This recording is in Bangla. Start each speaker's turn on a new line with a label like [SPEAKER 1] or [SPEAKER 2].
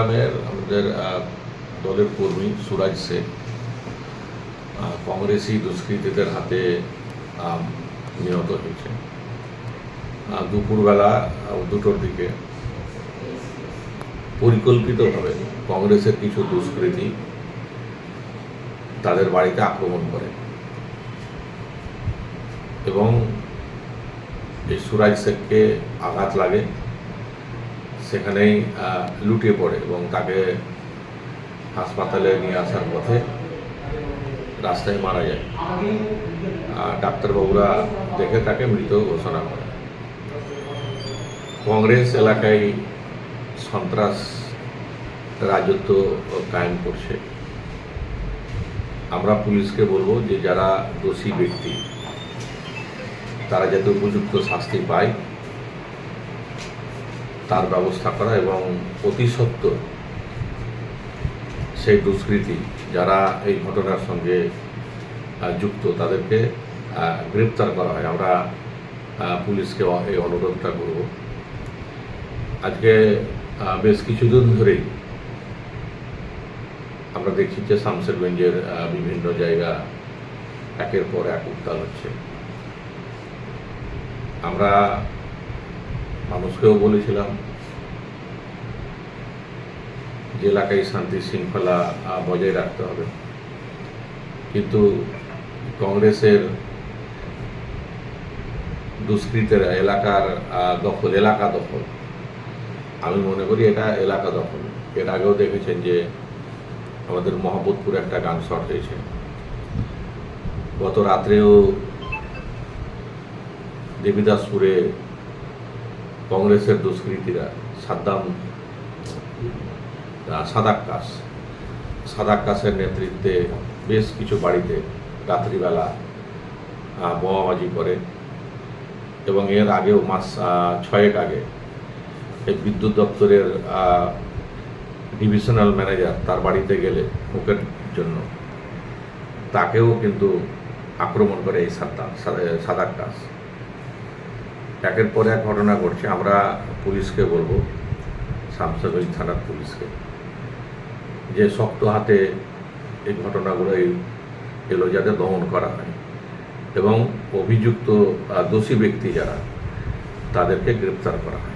[SPEAKER 1] গ্রামের আমাদের দলের কর্মী সুরাজ শেখ কংগ্রেসি দুষ্কৃতীদের হাতে নিহত হয়েছে। দুপুরবেলা দুটোর দিকে পরিকল্পিতভাবে কংগ্রেসের কিছু দুষ্কৃতী তাদের বাড়িতে আক্রমণ করে। এবং এই সুরাজ শেখকে আঘাত লাগে। সেখানেই লুটিয়ে পড়ে এবং তাকে হাসপাতালে নিয়ে আসার পথে রাস্তায় মারা যায়। ডাক্তারবাবুরা দেখে তাকে মৃত ঘোষণা করে। কংগ্রেস এলাকায় সন্ত্রাস রাজত্ব কায়েম করছে। আমরা পুলিশকে বলব যে যারা দোষী ব্যক্তি, তারা যাতে উপযুক্ত শাস্তি পায় তার ব্যবস্থা করা এবং অতি সত্য সেই দুষ্কৃতী যারা এই ঘটনার সঙ্গে যুক্ত, তাদেরকে গ্রেপ্তার করা হয়। আমরা পুলিশকে এই অনুরোধটা করব। আজকে বেশ কিছুদিন ধরেই আমরা দেখছি যে শামসেরগঞ্জের বিভিন্ন জায়গা একের পর এক উত্তাল হচ্ছে। আমরা মানুষকেও বলেছিলাম যে এলাকায় শান্তি শৃঙ্খলা বজায় রাখতে হবে। কিন্তু কংগ্রেসের দুষ্কৃতেরা, এলাকার দখল, এলাকা দখল, আমি মনে করি এটা এলাকা দখল। এর আগেও দেখেছেন যে আমাদের মহাবতপুরে একটা গান শট হয়েছে। গত রাত্রেও দেবীদাসপুরে কংগ্রেসের দুষ্কৃতীরা সাদ্দাম সাদাক্কাস সাদাক্কাসের নেতৃত্বে বেশ কিছু বাড়িতে রাত্রিবেলা বোমাবাজি করে এবং এর আগেও মাস ছয়েক আগে এই বিদ্যুৎ দপ্তরের ডিভিশনাল ম্যানেজার তার বাড়িতে গেলে মুখের জন্য। তাকেও কিন্তু আক্রমণ করে এই সাদ্দাম সাদাক্কাস একের পর এক ঘটনা ঘটছে, আমরা পুলিশকে বলব শামসাগঞ্জ থানার পুলিশকে, যে শক্ত হাতে এই ঘটনাগুলোই এলো যাতে দমন করা হয়। এবং অভিযুক্ত দোষী ব্যক্তি যারা, তাদেরকে গ্রেপ্তার করা হয়।